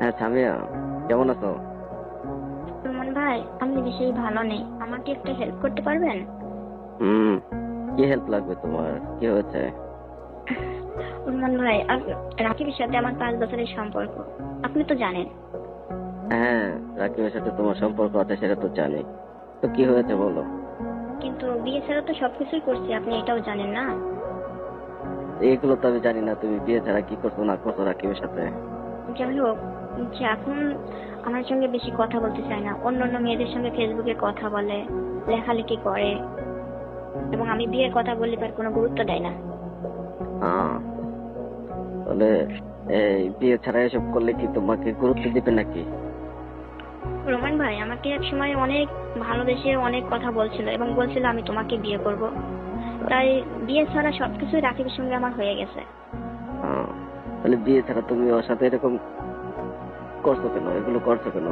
হ্যাঁ সামিয়া কেমন আছো? সুমন ভাই আমি বেশি ভালো নেই? আমাকে একটা হেল্প করতে পারবেন? হুম কি হেল্প লাগবে তোমার? কি হয়েছে? সুমন ভাই রাকিবের সাথে আমার পাঁচ বছরের সম্পর্ক আপনি তো জানেন। হ্যাঁ রাকিবের সাথে তোমার সম্পর্ক আছে সেটা তো জানি। তো কি হয়েছে বলো? কিন্তু বিয়ে ছাড়া তো সবকিছুই করছি আপনি এটাও জানেন না? এগুলো তো আমি জানি না তুমি বিয়ে ছাড়া কি করছ না করছ রাকিবের সাথে? যাই হোক যে এখন আমার সঙ্গে বেশি কথা বলতে চায় না। অন্য অন্য মেয়েদের সঙ্গে ফেসবুকে কথা বলে লেখালেখি করে। এবং আমি বিয়ের কথা বললে তার কোনো গুরুত্ব দেয় না। হ্যাঁ। তাহলে এই বিয়ে ছাড়া এসব করলে কি তোমাকে গুরুত্ব দিবে নাকি? রোমান ভাই আমাকে এক সময় অনেক ভালোবেসে অনেক কথা বলছিল এবং বলছিল আমি তোমাকে বিয়ে করব। তাই বিয়ে ছাড়া সবকিছুই রাকিবের সঙ্গে আমার হয়ে গেছে। তাহলে বিয়ে ছাড়া তুমি ওর সাথে এরকম করছ কেন? এগুলো করছ কেন?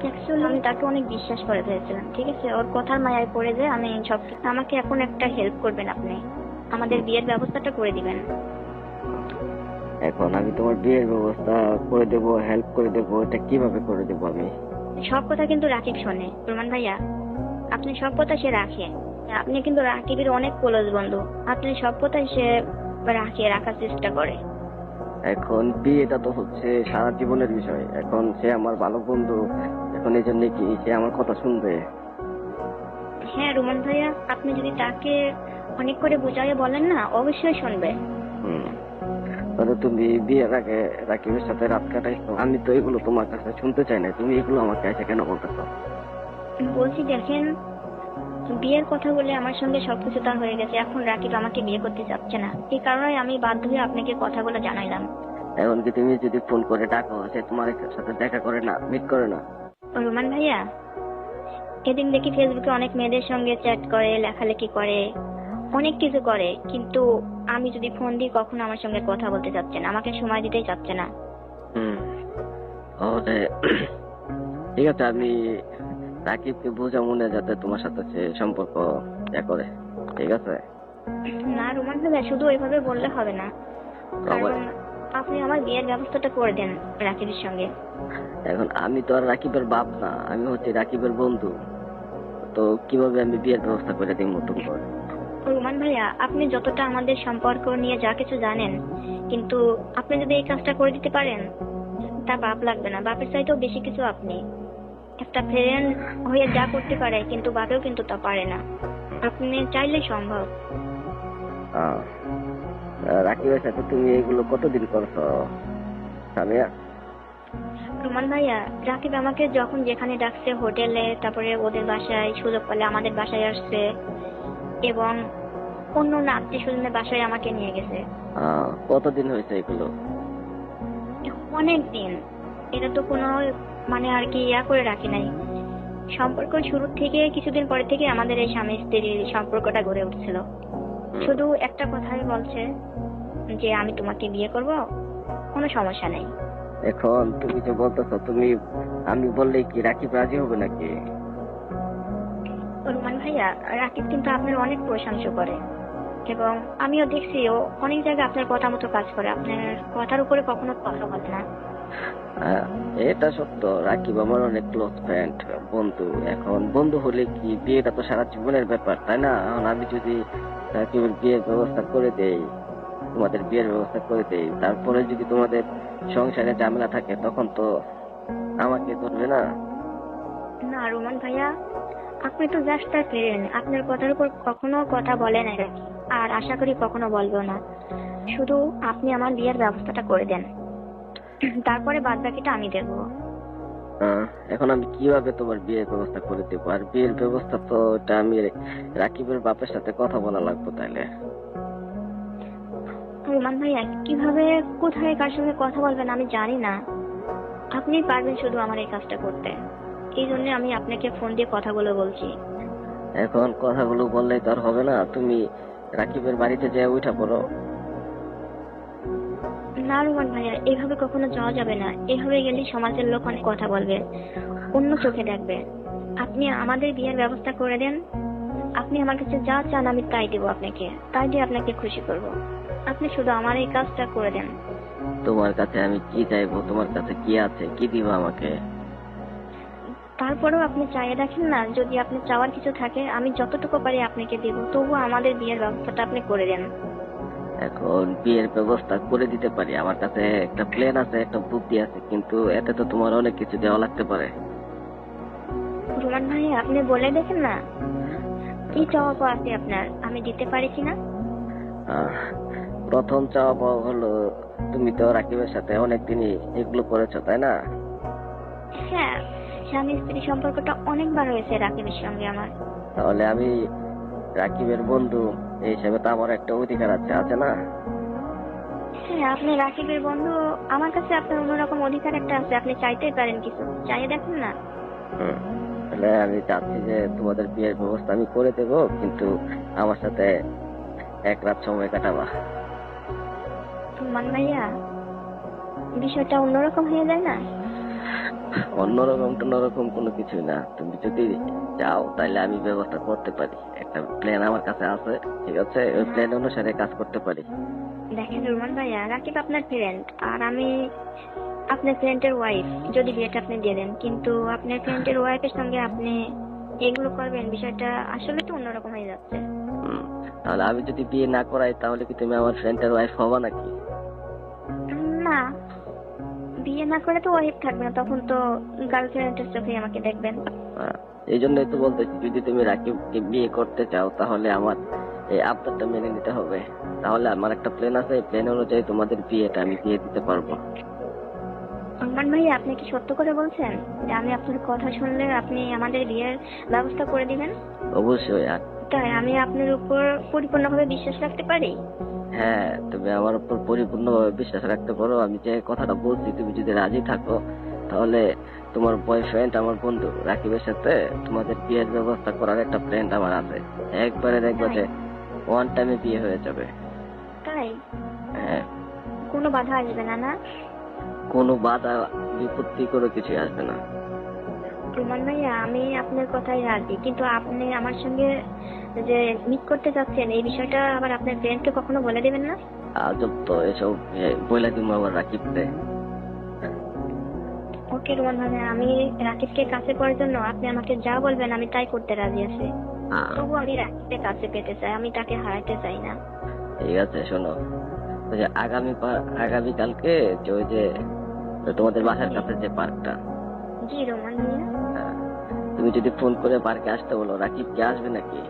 অ্যাকচুয়ালি আমি তাকে অনেক বিশ্বাস করে ফেলেছিলাম ঠিক আছে? ওর কথার মায়ায় পড়ে যে আমি সব আমাকে এখন একটা হেল্প করবেন আপনি। আমাদের বিয়ের ব্যবস্থাটা করে দিবেন। এখন আমি তোমার বিয়ের ব্যবস্থা করে দেবো হেল্প করে দেবো এটা কীভাবে করে দেবো আমি? সব কথা কিন্তু রাকিব শোনে। রোমান ভাইয়া আপনি সব কথা সে রাখে। আপনি কিন্তু রাকিবের অনেক ক্লোজ বন্ধু। আপনি সব কথাই সে রাখে রাখার চেষ্টা করে। এখন বিয়েটা তো হচ্ছে সারা জীবনের বিষয়। এখন সে আমার ভালো বন্ধু। এখন এই জন্য কি সে আমার কথা শুনবে? হ্যাঁ রোমান ভাইয়া আপনি যদি তাকে অনেক করে বুঝাইয়ে বলেন না অবশ্যই শুনবে। তাহলে তুমি বিয়ের আগে রাকিবের সাথে রাত কাটাইছো। আমি তো এগুলো তোমার কাছে শুনতে চাই না। তুমি এগুলো আমাকে এসে কেন বলতেছো? বলছি দেখেন বিয়ের কথা বলে আমার সঙ্গে সবকিছু তার হয়ে গেছে এখন রাকিব আমাকে বিয়ে করতে চাচ্ছে না। এই কারণে আমি বাধ্য হয়ে আপনাকে কথাগুলো জানাইলাম। এখন কি তুমি যদি ফোন করে ডাকো সে তোমার সাথে দেখা করে না মিট করে না। রোমান ভাইয়া? এদিন দেখি ফেসবুকে অনেক মেয়েদের সঙ্গে চ্যাট করে লেখালেখি করে অনেক কিছু করে কিন্তু আমি যদি ফোন দিই কখনো আমার সঙ্গে কথা বলতে চাচ্ছে না আমাকে সময় দিতেই চাচ্ছে না। হুম। ঠিক আছে আমি রাকিবকে বোঝা মনে যাতে তোমার সাথে সে সম্পর্ক ইয়া করে। ঠিক আছে? না রোমান ভাইয়া শুধু ওইভাবে বললে হবে না। কারণ আপনি আমার বিয়ের ব্যবস্থাটা করে দেন রাকিবের সঙ্গে। এখন আমি তো আর রাকিবের বাপ না আমি হচ্ছে রাকিবের বন্ধু। তো কীভাবে আমি বিয়ের ব্যবস্থা করে দিই নতুন করে? রোমান ভাইয়া আপনি যতটা আমাদের সম্পর্ক নিয়ে যা কিছু জানেন কিন্তু আপনি যদি এই কাজটা করে দিতে পারেন তা বাপ লাগবে না। বাপের চাইতেও বেশি কিছু আপনি। একটা ফ্রেন্ড হয়ে যা করতে পারে কিন্তু বাপেও কিন্তু তা পারে না। আপনি চাইলে সম্ভব। রাকিবের সাথে তুমি এগুলো কতদিন করছ সামিয়া? রোমান ভাইয়া রাকিব আমাকে যখন যেখানে ডাকছে হোটেলে তারপরে ওদের বাসায় সুযোগ পেলে আমাদের বাসায় আসছে এবং অন্য অন্য আত্মীয় স্বজনের বাসায় আমাকে নিয়ে গেছে। কতদিন হয়েছে এগুলো? অনেক দিন। এটা তো কোনো মানে আর কি ইয়া করে রাখি নাই। সম্পর্ক শুরু থেকে কিছুদিন পরে থেকে আমাদের এই স্বামী স্ত্রীর সম্পর্কটা গড়ে উঠছিল। শুধু একটা কথাই বলছে যে আমি তোমাকে বিয়ে করব কোনো সমস্যা নেই। এখন তুমি যে বলতেছো তুমি আমি বললে কি রাকিব রাজি হবে নাকি? রুমান ভাইয়া রাকিব কিন্তু আপনার অনেক প্রশংসা করে। এবং আমিও দেখছি ও অনেক জায়গায় আপনার কথা মতো কাজ করে। আপনার কথার উপরে কখনো কথা বলে না। হ্যাঁ, এটা সত্য। রাকিব আমার অনেক ক্লোজ ফ্রেন্ড বন্ধু এখন বন্ধু হলে কি বিয়েটা তো সারা জীবনের ব্যাপার তাই না? এখন আমি যদি রাকিবের বিয়ের ব্যবস্থা করে দেই তোমাদের বিয়ের ব্যবস্থা করে দেই তারপরে যদি তোমাদের সংসারে ঝামেলা থাকে তখন তো আমাকে ধরবে না? না রোমান ভাইয়া আপনি তো জাস্ট তার ফ্রেন্ড আপনার কথার উপর কখনো কথা বলে না রাখি আর আশা করি কখনো বলব না। শুধু আপনি আমার বিয়ের ব্যবস্থাটা করে দেন। তারপরে বাদ বাকিটা আমি দেখব। আহ, এখন আমি কীভাবে তোমার বিয়ের ব্যবস্থা করে দেবো? আর বিয়ের ব্যবস্থা তো এটা আমি রাকিবের বাপের সাথে কথা বলা লাগবে তাইলে। রোমান ভাইয়া কীভাবে কোথায় কার সঙ্গে কথা বলবেন আমি জানি না। আপনি পারবেন শুধু আমার এই কাজটা করতে। এই জন্য আমি আপনাকে ফোন দিয়ে কথাগুলো বলছি। এখন কথাগুলো বললেই তো আর হবে না। তুমি রাকিবের বাড়িতে যেয়ে উঠা পড়ো। না রোমান ভাইয়া এইভাবে কখনো যাওয়া যাবে না। এভাবে গেলে সমাজের লোক অনেক কথা বলবে অন্য চোখে দেখবে। আপনি আমাদের বিয়ের ব্যবস্থা করে দেন। আপনি আমার কাছে যা চান আমি তাই দেবো আপনাকে। তাই দিয়ে আপনাকে খুশি করব। আপনি শুধু আমার এই কাজটা করে দেন। তোমার কাছে আমি কি চাইব? তোমার কাছে কি আছে? কি দিবা আমাকে? তারপরেও আপনি চাইয়ে দেখেন না যদি আপনি চাওয়ার কিছু থাকে আমি যতটুকু পারি আপনাকে দেব। তবুও আমাদের বিয়ের ব্যবস্থাটা আপনি করে দেন। এখন বিয়ের ব্যবস্থা করে দিতে পারি। আমার কাছে একটা প্ল্যান আছে একটা বুদ্ধি আছে কিন্তু এতে তো তোমার অনেক কিছু দেওয়া লাগতে পারে। রোমান ভাই আপনি বলে দেখেন না? কি চাওয়া পাওয়া আছে আপনার? আমি দিতে পারি কিনা প্রথম চাওয়া পাওয়া হলো তুমি তো রাকিবের সাথে অনেকদিনই এগুলো করেছ তাই না? হ্যাঁ স্বামী স্ত্রী সম্পর্কটা অনেকবার হয়েছে রাকিবের সঙ্গে আমার। তাহলে আমি রাকিবের বন্ধু এই হিসেবে তো আমার একটা অধিকার আছে আছে না? হ্যাঁ আপনি রাকিবের বন্ধু আমার কাছে আপনার অন্যরকম অধিকার একটা আছে আপনি চাইতেই পারেন কিছু। চাইয়ে দেখেন না। তাহলে আমি চাচ্ছি যে তোমাদের বিয়ের ব্যবস্থা আমি করে দেবো কিন্তু আমার সাথে এক রাত সময় কাটাবা। রোমান ভাইয়া বিষয়টা অন্যরকম হয়ে যায় না? অন্যরকম টন্যরকম কোনো কিছুই না। তুমি যদি চাও তাহলে আমি ব্যবস্থা করতে পারি। একটা প্ল্যান আমার কাছে আছে ঠিক আছে? ওই প্ল্যান অনুসারে কাজ করতে পারি। দেখেন রোমান ভাইয়া রাকিব আপনার ফ্রেন্ড আর আমি আপনার ফ্রেন্ডের ওয়াইফ যদি বিয়েটা আপনি দিয়ে দেন। কিন্তু আপনার ফ্রেন্ডের ওয়াইফের সঙ্গে আপনি এগুলো করবেন বিষয়টা আসলে তো অন্যরকম হয়ে যাচ্ছে। তাহলে আমি যদি বিয়ে না করাই তাহলে কি তুমি আমার ফ্রেন্ডের ওয়াইফ হবা নাকি? না বিয়ে না করে তো ওয়াইফ থাকবে না তখন তো গার্লফ্রেন্ডের চোখে আমাকে দেখবেন। আহ, এই জন্যই তো বলতেছি যদি তুমি রাকিবকে বিয়ে করতে চাও তাহলে আমার এই আবদারটা মেনে নিতে হবে। তাহলে আমার একটা প্ল্যান আছে এই প্ল্যান অনুযায়ী তোমাদের বিয়েটা আমি দিয়ে দিতে পারব। রহমান ভাই আপনি কি সত্য করে বলছেন? যে আমি আপনার কথা শুনলে আপনি আমাদের বিয়ের ব্যবস্থা করে দিবেন? অবশ্যই আর তাই আমি আপনার উপর পরিপূর্ণভাবে বিশ্বাস রাখতে পারি? হ্যাঁ তুমি আমার উপর পরিপূর্ণভাবে বিশ্বাস রাখতে পারো। আমি যে কথাটা বলছি তুমি যদি রাজি থাকো তাহলে তোমার বয়ফ্রেন্ড আমার বন্ধু রাকিবের সাথে তোমাদের বিয়ের ব্যবস্থা করার একটা প্ল্যান আমার আছে। একবারে দেখব যে ওয়ান টাইমে বিয়ে হয়ে যাবে। তাই? হ্যাঁ। কোনো বাধা আসবে না না? কোনো বাধা বিপত্তি কোনো কিছু আসবে না। রুমান ভাইয়া আমি আপনার কথাই রাজি কিন্তু আপনি আমার সঙ্গে যে মিট করতে চাচ্ছেন এই বিষয়টা আবার আপনার ফ্রেন্ডকে কখনো বলে দেবেন না? আজব তো এসব বইলা দিব আবার রাকিবকে। ওকে রুমান ভাইয়া আমি রাকিবকে কাছে পাওয়ার জন্য আপনি আমাকে যা বলবেন আমি তাই করতে রাজি আছি। তবু আমি রাকিবকে কাছে পেতে চাই আমি তাকে হারাতে চাই না। ঠিক আছে শোনো। ওই যে আগামী আগামী কালকে যে ওই যে তোমাদের বাসার কাছে যে পার্কটা। জি রোমান ভাইয়া। হ্যাঁ, তুমি যদি ফোন করে পার্কে আসতে বলো রাকিব কে আসবে নাকি?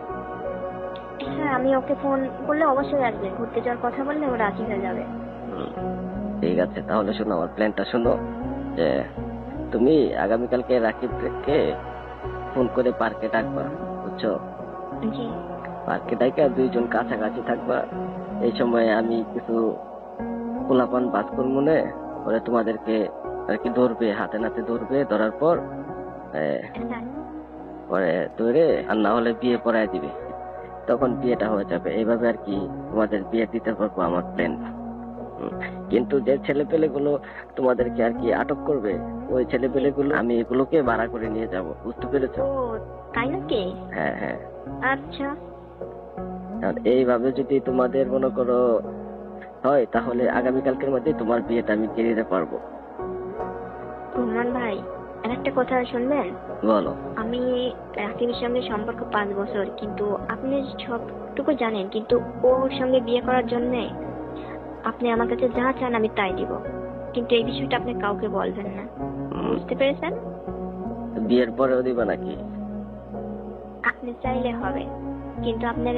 হ্যাঁ আমি ওকে ফোন করলে অবশ্যই আসবে। ঘুরতে যাওয়ার কথা বললে ও রাজি হয়ে যাবে। ঠিক আছে। তাহলে শোনো আমার প্ল্যানটা শোনো যে তুমি আগামীকালকে রাকিবকে ফোন করে পার্কে ডাকবা বুঝছ? জি। পার্কে ডাইকা দুইজন কাছাকাছি থাকবা। এই সময় আমি কিছু পোলাপান বাস করব নে ওরা তোমাদেরকে আর কি ধরবে হাতে নাতে ধরবে ধরার পর হ্যাঁ। পরে ধরে আর না হলে বিয়ে পড়ায় দিবে। তখন বিয়েটা হয়ে যাবে। এইভাবে আর কি তোমাদের বিয়ে দিতে পারব আমার প্ল্যান কিন্তু যে ছেলে পেলে গুলো তোমাদেরকে আর কি আটক করবে ওই ছেলে পেলে গুলো আমি এগুলোকে ভাড়া করে নিয়ে যাব। বুঝতে পেরেছ? তাই নাকি? হ্যাঁ হ্যাঁ। আচ্ছা। আর এইভাবে যদি তোমাদের মনে করো হয় তাহলে আগামীকালকের মধ্যে তোমার বিয়েটা আমি দিয়ে দিতে পারব। রুমান ভাই আর একটা কথা শুনবেন? বলো। আমি রাকিবের সঙ্গে সম্পর্ক পাঁচ বছর কিন্তু আপনি সবটুকু জানেন কিন্তু ওর সঙ্গে বিয়ে করার জন্য আপনি আমার কাছে যা চান আমি তাই দিব। কিন্তু এই বিষয়টা আপনি কাউকে বলবেন না। বুঝতে পেরেছেন? বিয়ের পরেও দিবা নাকি? আপনি চাইলে হবে কিন্তু আপনার